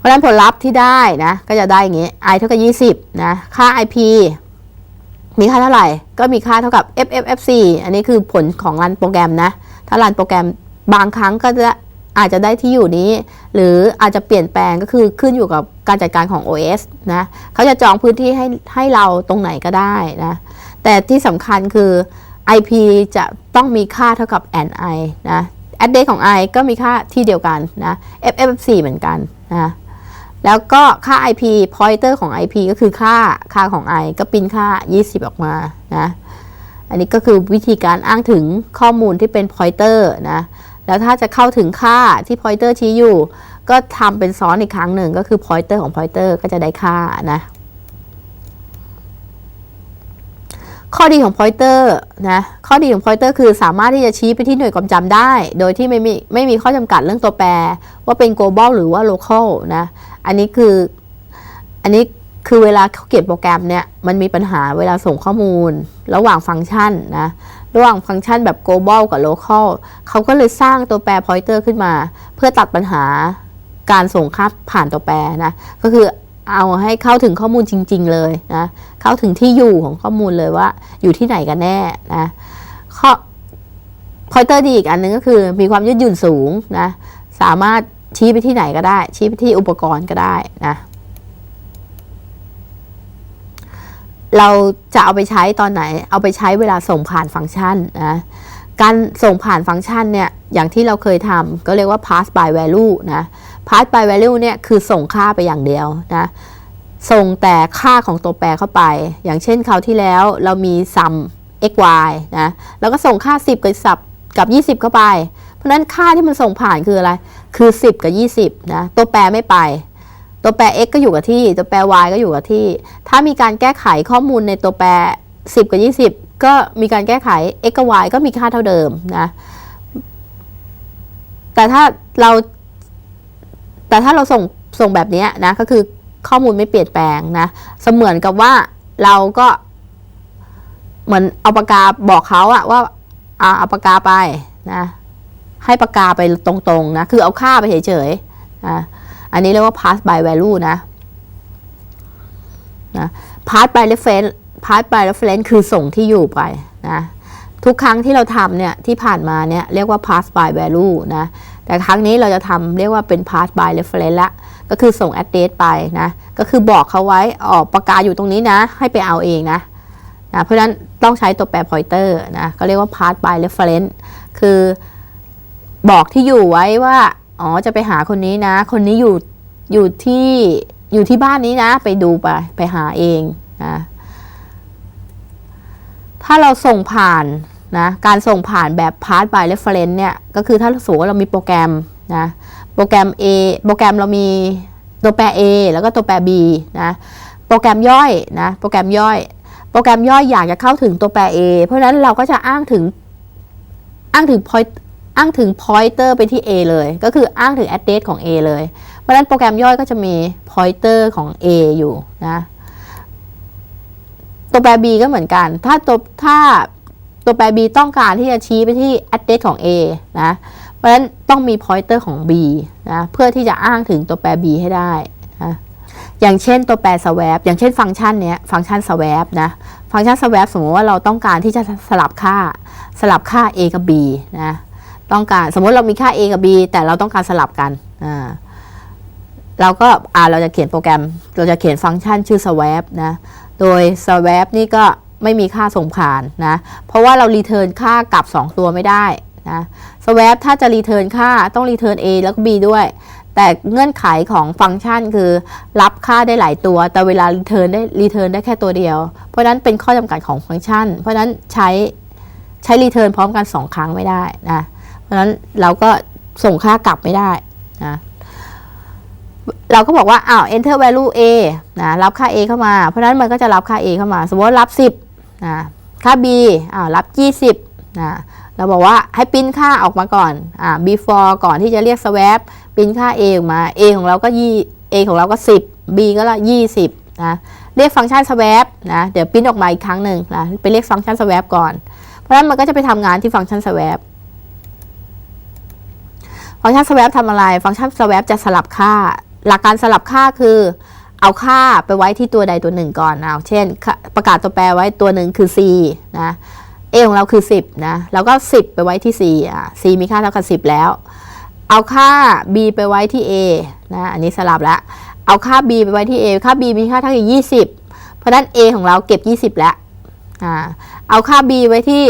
เพราะฉะนั้นผลลัพธ์ที่ได้นะ ก็จะได้อย่างงี้ i เท่ากับ20 นะ ค่า ip มีค่าเท่าไหร่ ก็มีค่าเท่ากับ fffc อันนี้คือผลของรันโปรแกรมนะ ถ้ารันโปรแกรมบางครั้งก็จะอาจจะได้ที่อยู่นี้ หรืออาจจะเปลี่ยนแปลงก็คือขึ้นอยู่กับการจัดการของ OS นะเขาจะจองพื้นที่ให้ให้เราตรงไหนก็ได้นะ แต่ที่สำคัญคือ IP จะต้องมีค่าเท่ากับ NI นะ address ของ i ก็มีค่าที่เดียวกันนะ ffc เหมือนกันนะ แล้วก็ค่า IP pointer ของ IP ก็คือค่าค่าของ i ก็ปิ้นค่า 20 ออกมานะอันนี้ก็คือวิธีการอ้างถึงข้อมูลที่เป็น pointer นะแล้วถ้าจะเข้าถึงค่าที่ pointer ชี้อยู่ ก็ทำเป็นซ้อนอีกครั้งหนึ่งก็คือ pointer ของ pointer ก็จะได้ค่านะข้อดีของ pointer นะ ข้อดีของ pointer คือสามารถที่จะชี้ไปที่หน่วยความจำได้ โดยที่ไม่มีไม่มีข้อจำกัดเรื่องตัวแปร ว่าเป็น global หรือว่า local นะ อันนี้คือ อันนี้คือเวลาเขาเขียนโปรแกรมเนี่ยมันมีปัญหาเวลาส่งข้อมูล ระหว่างฟังก์ชันนะระหว่างฟังก์ชันแบบ global กับ local เขาก็เลยสร้างตัวแปร pointer ขึ้นมา เพื่อตัดปัญหาการส่งค่าผ่านตัวแปรนะก็คือเอาให้เข้าถึงข้อมูลจริง ๆ เลยนะเข้าถึงที่อยู่ของข้อมูลเลยว่า อยู่ที่ไหนกันแน่นะข้อ pointer ดีอีกอันหนึงก็คือมีความยืดหยุ่นสูงนะสามารถ ชี้ไปที่ไหนก็ได้ ชี้ไปที่อุปกรณ์ก็ได้นะเราจะเอาไปใช้ตอนไหน เอาไปใช้เวลาส่งผ่านฟังก์ชันนะ การส่งผ่านฟังก์ชันเนี่ย อย่างที่เราเคยทำก็เรียกว่า pass by value นะ pass by value เนี่ยคือส่งค่าไปอย่างเดียวนะ ส่งแต่ค่าของตัวแปรเข้าไป อย่างเช่นคราวที่แล้วเรามี sum x y นะ แล้วก็ส่งค่า 10 กับสับกับ 20 เข้าไป เพราะนั้นค่าที่มันส่งผ่านคืออะไร คือ 10 กับ 20 นะ ตัวแปรไม่ไป ตัวแปร x ก็อยู่กับที่ ตัวแปร y ก็อยู่กับที่ ถ้ามีการแก้ไขข้อมูลในตัวแปร 10 กับ 20 ก็มีการแก้ไข x กับ y ก็มีค่าเท่าเดิมนะ แต่ถ้าเรา แต่ถ้าเราส่งส่งแบบนี้นะ ก็คือข้อมูลไม่เปลี่ยนแปลงนะ เสมือนกับว่าเราก็เหมือนเอาปากกาบอกเขาอะว่าเอาปากกาไปนะ ให้ปากกาไปตรงๆนะ คือเอาค่าไปเฉยๆนะอันนี้เรียกว่า pass by value นะนะ pass by reference pass by reference คือส่งที่อยู่ไปนะทุกครั้งที่เราทำเนี่ยที่ผ่านมาเนี่ยเรียกว่า pass by value นะแต่ครั้งนี้เราจะทำเรียกว่าเป็น pass by reference ละก็คือส่ง address ไปนะ ก็คือบอกเขาไว้ออกปากกาอยู่ตรงนี้นะ ให้ไปเอาเองนะนะเพราะฉะนั้นต้องใช้ตัวแปร pointer นะก็เรียกว่า pass by reference คือ บอกที่อยู่ไว้ว่า อ๋อจะไปหาคนนี้นะ คนนี้อยู่อยู่ที่อยู่ที่บ้านนี้นะ ไปดูไปไปหาเองนะถ้าเราส่งผ่านนะการส่งผ่านแบบ pass by reference เนี่ย ก็คือถ้าสมมติว่าเรามีโปรแกรมนะโปรแกรม A โปรแกรมเรามีตัวแปร A แล้วก็ตัวแปร B นะโปรแกรมย่อยนะโปรแกรมย่อย โปรแกรมย่อยอยากจะเข้าถึงตัวแปร A เพราะฉะนั้นเราก็จะอ้างถึงอ้างถึง point อ้างถึง pointer ไปที่ A เลย ก็คืออ้างถึง address ของ A เลย เพราะนั้นโปรแกรมย่อยก็จะมี pointer ของ A อยู่นะตัวแปร B ก็เหมือนกัน ถ้าตัวถ้าตัวแปร B ต้องการที่จะชี้ไปที่ address ของ A นะ เพราะฉะนั้นต้องมี pointer ของ B นะ เพื่อที่จะอ้างถึงตัวแปร B ให้ได้นะอย่างเช่นตัวแปร swap อย่างเช่นฟังก์ชันเนี้ย ฟังก์ชัน swap นะ ฟังก์ชัน swap สมมติว่าเราต้องการที่จะสลับค่า สลับค่า a กับ b นะ ต้องการสมมติเรามีค่า a กับ b แต่เราต้องการสลับกันอ่าเราก็อ่าเราจะเขียนโปรแกรม เราจะเขียนฟังก์ชันชื่อ swap นะ โดย swap นี่ก็ไม่มีค่าส่งผ่านนะ เพราะว่าเรา return ค่ากลับ 2 ตัวไม่ได้นะ swap ถ้าจะ return ค่าต้อง return a แล้วก็ b ด้วย แต่เงื่อนไขของฟังก์ชันคือรับค่าได้หลายตัว แต่เวลา return ได้ return ได้แค่ตัวเดียว เพราะนั้นเป็นข้อจำกัดของฟังก์ชัน เพราะนั้นใช้ใช้ return พร้อมกัน 2 ครั้งไม่ได้นะ ราะฉะนั้นเราก็ส่งค่ากลับไม่ได้นะเราก็บอกว่าอ้าว enter value a นะรับค่า a เข้ามา เพราะนั้นมันก็จะรับค่า a เข้ามา สมมติรับ 10นะค่า b อ้าวรับ 20นะเราบอกว่าให้ปิ้นค่าออกมาก่อนอ่า before ก่อนที่จะเรียก swap ปิ้นค่า a ออกมา a ของเราก็ยี่ a ของเราก็ 10 b ก็ละ 20นะเรียกฟังก์ชัน swap นะเดี๋ยวปิ้นออกมาอีกครั้งหนึ่งนะไปเรียกฟังก์ชัน swap ก่อน เพราะนั้นมันก็จะไปทำงานที่ฟังก์ชัน swap ฟังก์ชัน swap ทำอะไร ฟังก์ชัน swap จะสลับค่า หลักการสลับค่าคือ เอาค่าไปไว้ที่ตัวใดตัวหนึ่งก่อนเอาเช่น ประกาศตัวแปรไว้ตัวหนึ่งคือ c นะ a ของเราคือ 10 นะ แล้วก็ 10 ไปไว้ที่ c อะ c มีค่าเท่ากับ 10 แล้ว เอาค่า b ไปไว้ที่ a นะ อันนี้สลับแล้วเอาค่า b ไปไว้ที่ a ค่า b มีค่าเท่ากับ20 เพราะนั้น a ของเราเก็บ 20 แล้ว อ่า เอาค่า b ไว้ที่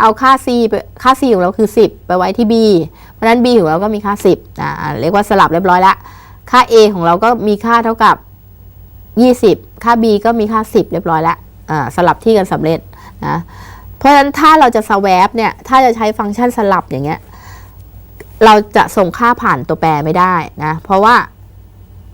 เอาค่า c ค่า c ของเราคือ 10 ไปไว้ที่ b เราะฉะนั้น b ของเราก็มีค่า 10อ่าเรียกว่าสลับเรียบร้อยแล้วค่า a ของเราก็มีค่าเท่ากับ 20 ค่า b ก็มีค่า 10 เรียบร้อยแล้วอ่าสลับที่กันสำเร็จนะเพราะฉะนั้นถ้าเราจะ swap เนี่ยถ้าจะใช้ฟังก์ชันสลับอย่างเงี้ยเราจะส่งค่าผ่านตัวแปรไม่ได้นะเพราะว่า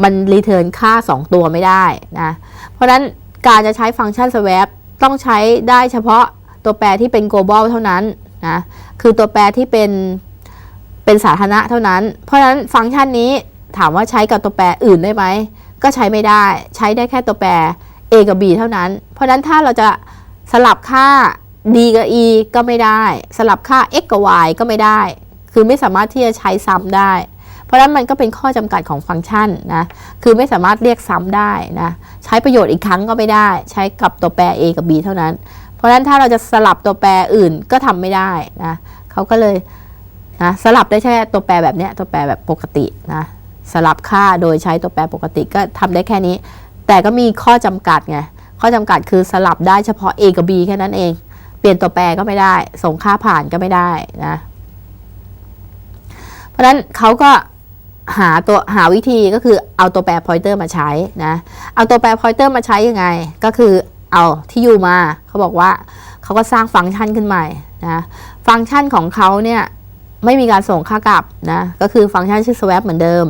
มันรีเทิร์นค่า 2 ตัวไม่ได้นะเพราะฉะนั้นการจะใช้ฟังก์ชัน swap ต้องใช้ได้เฉพาะตัวแปรที่เป็น global เท่านั้นนะคือตัวแปรที่เป็น เป็นสาธารณะเท่านั้น เพราะฉะนั้นฟังก์ชันนี้ถามว่าใช้กับตัวแปรอื่นได้ไหม ก็ใช้ไม่ได้ใช้ได้แค่ตัวแปร a กับ b เท่านั้น เพราะฉะนั้นถ้าเราจะสลับค่า d กับ e ก็ไม่ได้ สลับค่า x กับ y ก็ไม่ได้ คือไม่สามารถที่จะใช้ซ้ำได้ เพราะฉะนั้นมันก็เป็นข้อจำกัดของฟังก์ชันนะ คือไม่สามารถเรียกซ้ำได้นะ ใช้ประโยชน์อีกครั้งก็ไม่ได้ ใช้กับตัวแปร a กับ b เท่านั้น เพราะฉะนั้นถ้าเราจะสลับตัวแปรอื่นก็ทำไม่ได้นะ เขาก็เลย นะสลับได้แค่ตัวแปรแบบนี้ตัวแปรแบบปกตินะสลับค่าโดยใช้ตัวแปรปกติก็ทำได้แค่นี้ แต่ก็มีข้อจำกัดไงข้อจำกัดคือสลับได้เฉพาะ A กับ B แค่นั้นเอง เปลี่ยนตัวแปรก็ไม่ได้ ส่งค่าผ่านก็ไม่ได้นะเพราะฉะนั้นเขาก็หาตัวหาวิธีก็คือเอาตัวแปร pointer มาใช้นะเอาตัวแปร pointer มาใช้ยังไง ก็คือเอาที่อยู่มาเขาบอกว่าเขาก็สร้างฟังก์ชันขึ้นใหม่นะฟังก์ชันของเขาเนี่ย ไม่มีการส่งค่ากลับนะ ก็คือฟังก์ชันชื่อ swap เหมือนเดิม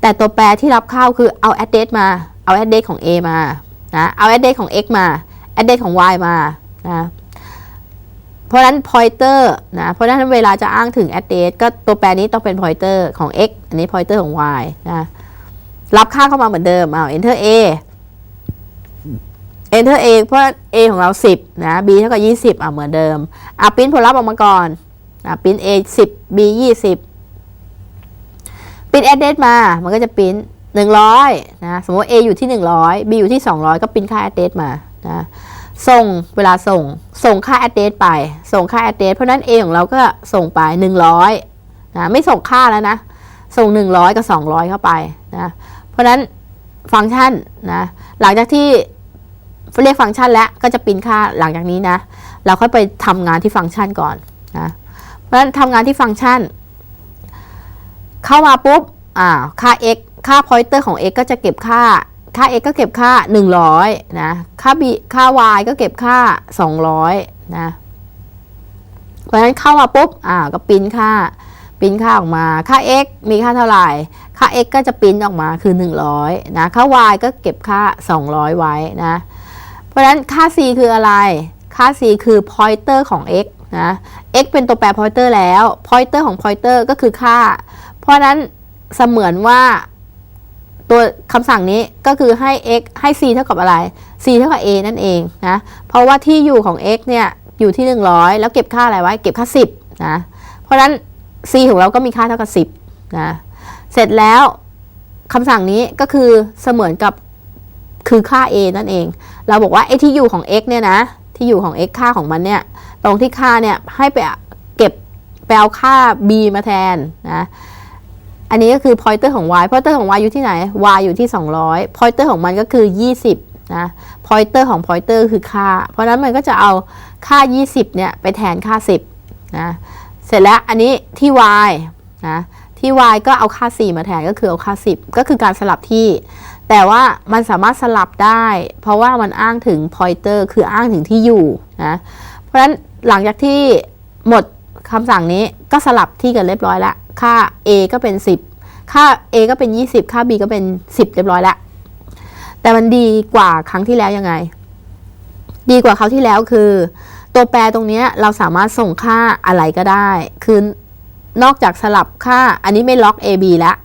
แต่ตัวแปรที่รับเข้าคือเอา address มา เอา address ของ A มานะเอา address ของ x มา address ของ y มานะเพราะฉะนั้น pointer นะเพราะฉะนั้นเวลาจะอ้างถึง address ก็ตัวแปรนี้ต้องเป็น pointer ของ x อันนี้ pointer ของ y นะรับค่าเข้ามาเหมือนเดิมเอา enter a enter a เพราะ a ของเรา 10 นะ b เท่ากับ 20อะเหมือนเดิมอะปริ้นผลลัพธ์ออกมาก่อน อะปิ้น a 10 b 20ปิ้น address มา มันก็จะปิ้น100 นะ สมมติ a อยู่ที่ 100 b อยู่ที่ 200 ก็ปิ้นค่า address มา นะ ส่ง เวลาส่ง ส่งค่า address ไป ส่งค่า address เพราะนั้น a ของเราก็ส่งไป 100 นะ ไม่ส่งค่าแล้วนะ ส่ง 100 กับ 200 เข้าไป นะ เพราะนั้นฟังก์ชัน นะ หลังจากที่เรียกฟังก์ชันแล้วก็จะปิ้นค่าหลังจากนี้นะ เราค่อยไปทำงานที่ฟังก์ชันก่อนนะ ราะฉะนั้นทำงานที่ฟังก์ชัน เข้ามาปุ๊บอ่าค่า x ค่า pointer ของ x ก็จะเก็บค่า ค่า x ก็เก็บค่า 100 นะ ค่า b ค่า y ก็เก็บค่า 200 นะ เพราะฉะนั้นเข้ามาปุ๊บอ่าก็ปริ้นค่าปริ้นค่าออกมา ค่า x มีค่าเท่าไหร่ ค่า x ก็จะปริ้นออกมาคือ 100 นะ ค่า y ก็เก็บค่า 200 ไว้นะ เพราะฉะนั้นค่า c คืออะไร ค่า c คือ pointer ของ x นะ x เป็นตัวแปร pointer แล้ว pointer ของ pointer ก็คือค่า เพราะนั้นเสมือนว่าตัวคำสั่งนี้ก็คือให้ x ให้ c เท่ากับอะไร c เท่ากับ a นั่นเองนะ เพราะว่าที่อยู่ของ x เนี่ยอยู่ที่ 100 แล้วเก็บค่าอะไรไว้ เก็บค่า 10 นะ เพราะฉะนั้น c ของเราก็มีค่าเท่ากับ 10 นะ เสร็จแล้วคำสั่งนี้ก็คือเสมือนกับคือค่า a นั่นเอง เราบอกว่าไอ้ที่อยู่ของ x เนี่ยนะ ที่อยู่ของ x ค่าของมันเนี่ย ตรงที่ค่าเนี่ยให้ไปเก็บไปเอาค่า b มาแทนนะ อันนี้ก็คือ pointer ของ y pointer ของ y อยู่ที่ไหน y อยู่ที่ 200 pointer ของมันก็คือ 20 นะ pointer ของ pointer คือค่า เพราะฉะนั้นมันก็จะเอาค่า 20 เนี่ยไปแทนค่า 10 นะ เสร็จแล้วอันนี้ที่ y นะที่ y ก็เอาค่า 4 มาแทนก็คือเอาค่า 10 ก็คือการสลับที่ แต่ว่ามันสามารถสลับได้ เพราะว่ามันอ้างถึง pointer คืออ้างถึงที่อยู่นะ เพราะฉะนั้นหลังจากที่หมดคำสั่งนี้ก็สลับที่กันเรียบร้อยแล้ว ค่า a ก็เป็น 10 ค่า a ก็เป็น 20 ค่า b ก็เป็น 10 เรียบร้อยแล้ว แต่มันดีกว่าครั้งที่แล้วยังไง ดีกว่าคราวที่แล้วคือ ตัวแปรตรงนี้เราสามารถส่งค่าอะไรก็ได้ คือนอกจากสลับค่าอันนี้ไม่ล็อก a b แล้ว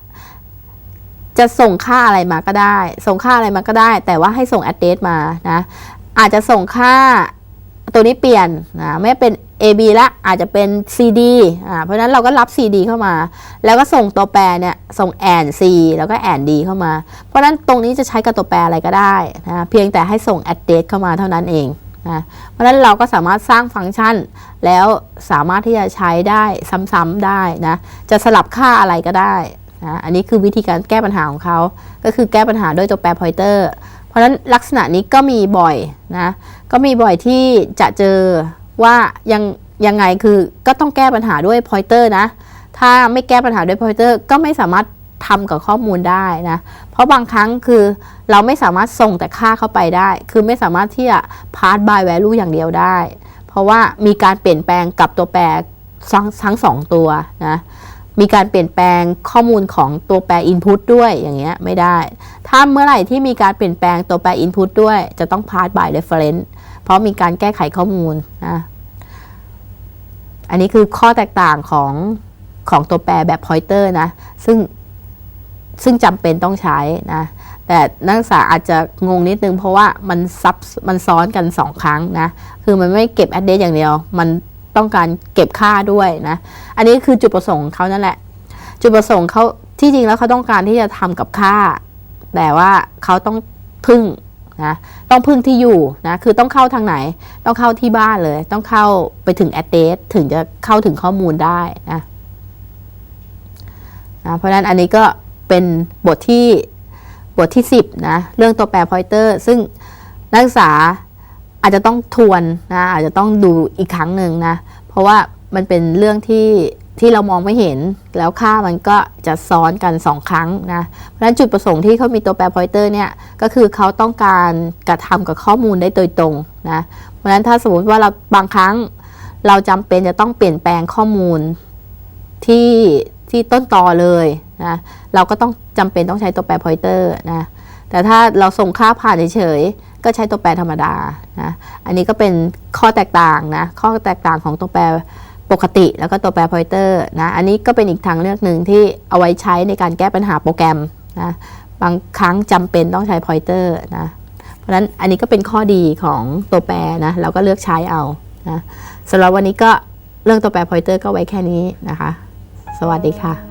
จะส่งค่าอะไรมาก็ได้ ส่งค่าอะไรมาก็ได้ แต่ว่าให้ส่ง address มานะ อาจจะส่งค่าตัวนี้เปลี่ยนนะไม่เป็น AB ละอาจจะเป็น CD อ่าเพราะฉะนั้นเราก็รับ CD เข้ามา แล้วก็ส่งตัวแปรเนี่ยส่ง and C แล้วก็ and D เข้ามา เพราะฉะนั้นตรงนี้จะใช้กับตัวแปรอะไรก็ได้นะเพียงแต่ให้ส่ง address เข้ามาเท่านั้นเองนะเพราะฉะนั้นเราก็สามารถสร้างฟังก์ชัน แล้วสามารถที่จะใช้ได้ซ้ำๆได้นะจะสลับค่าอะไรก็ได้ นะอันนี้คือวิธีการแก้ปัญหาของเขา ก็คือแก้ปัญหาด้วยตัวแปร pointer เพราะฉะนั้นลักษณะนี้ก็มีบ่อยนะ ก็มีบ่อยที่จะเจอว่ายังยังไงคือก็ต้องแก้ปัญหาด้วย pointer นะ ถ้าไม่แก้ปัญหาด้วย pointer ก็ไม่สามารถทำกับข้อมูลได้นะ เพราะบางครั้งคือเราไม่สามารถส่งแต่ค่าเข้าไปได้ คือไม่สามารถที่จะ pass by value อย่างเดียวได้ เพราะว่ามีการเปลี่ยนแปลงกับตัวแปรทั้งสองตัวนะ มีการเปลี่ยนแปลงข้อมูลของตัวแปร input ด้วยอย่างเงี้ยไม่ได้ ถ้าเมื่อไหร่ที่มีการเปลี่ยนแปลงตัวแปร input ด้วยจะต้อง pass by reference เพราะมีการแก้ไขข้อมูลนะอันนี้คือข้อแตกต่างของของตัวแปรแบบ pointer นะ ซึ่งซึ่งจำเป็นต้องใช้นะ แต่นักศึกษาอาจจะงงนิดนึงเพราะว่ามันซับมันซ้อนกันสองครั้งนะ คือมันไม่เก็บ address อย่างเดียว มัน ต้องการเก็บค่าด้วยนะ อันนี้คือจุดประสงค์ของเขานั่นแหละ จุดประสงค์เขาที่จริงแล้วเขาต้องการที่จะทำกับค่า แต่ว่าเขาต้องพึ่งนะต้องพึ่งที่อยู่นะคือต้องเข้าทางไหน ต้องเข้าที่บ้านเลย ต้องเข้าไปถึง address ถึงจะเข้าถึงข้อมูลได้นะนะเพราะฉะนั้นอันนี้ก็เป็นบทที่บทที่ 10นะเรื่องตัวแปร pointer ซึ่งนักศึกษา อาจจะต้องทวนนะอาจจะต้องดูอีกครั้งหนึ่งนะ เพราะว่ามันเป็นเรื่องที่ที่เรามองไม่เห็น แล้วค่ามันก็จะซ้อนกัน 2 ครั้งนะเพราะฉะนั้นจุดประสงค์ที่เขามีตัวแปร pointer เนี่ยก็คือเขาต้องการกระทำกับข้อมูลได้โดยตรงนะเพราะฉะนั้นถ้าสมมติว่าเราบางครั้งเราจำเป็นจะต้องเปลี่ยนแปลงข้อมูลที่ที่ต้นตอเลยนะเราก็ต้องจำเป็นต้องใช้ตัวแปร pointer นะแต่ถ้าเราส่งค่าผ่านเฉยๆ ก็ใช้ตัวแปรธรรมดานะอันนี้ก็เป็นข้อแตกต่างนะข้อแตกต่างของตัวแปรปกติ แล้วก็ตัวแปร pointer นะอันนี้ก็เป็นอีกทางเลือกหนึ่งที่เอาไว้ใช้ในการแก้ปัญหาโปรแกรมนะบางครั้งจำเป็นต้องใช้ pointer นะเพราะฉะนั้นอันนี้ก็เป็นข้อดีของตัวแปรนะเราก็เลือกใช้เอานะสำหรับวันนี้ก็เรื่องตัวแปร pointer ก็ไว้แค่นี้นะคะ สวัสดีค่ะ